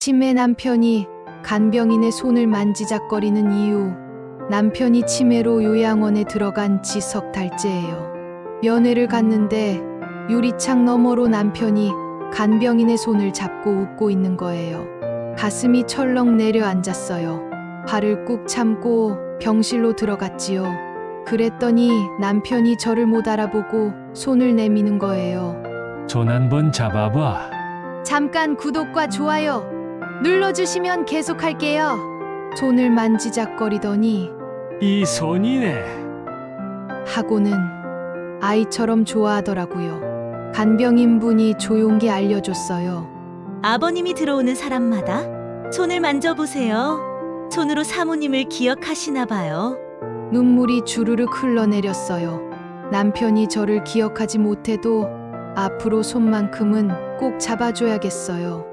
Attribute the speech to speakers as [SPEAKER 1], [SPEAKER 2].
[SPEAKER 1] 치매 남편이 간병인의 손을 만지작거리는 이유. 남편이 치매로 요양원에 들어간 지석 달째예요. 면회를 갔는데 유리창 너머로 남편이 간병인의 손을 잡고 웃고 있는 거예요. 가슴이 철렁 내려앉았어요. 발을 꾹 참고 병실로 들어갔지요. 그랬더니 남편이 저를 못 알아보고 손을 내미는 거예요.
[SPEAKER 2] 손 한 번 잡아봐.
[SPEAKER 1] 잠깐 구독과 좋아요 눌러주시면 계속할게요. 손을 만지작거리더니
[SPEAKER 2] 이 손이네.
[SPEAKER 1] 하고는 아이처럼 좋아하더라고요. 간병인 분이 조용히 알려줬어요.
[SPEAKER 3] 아버님이 들어오는 사람마다 손을 만져보세요. 손으로 사모님을 기억하시나 봐요.
[SPEAKER 1] 눈물이 주르륵 흘러내렸어요. 남편이 저를 기억하지 못해도 앞으로 손만큼은 꼭 잡아줘야겠어요.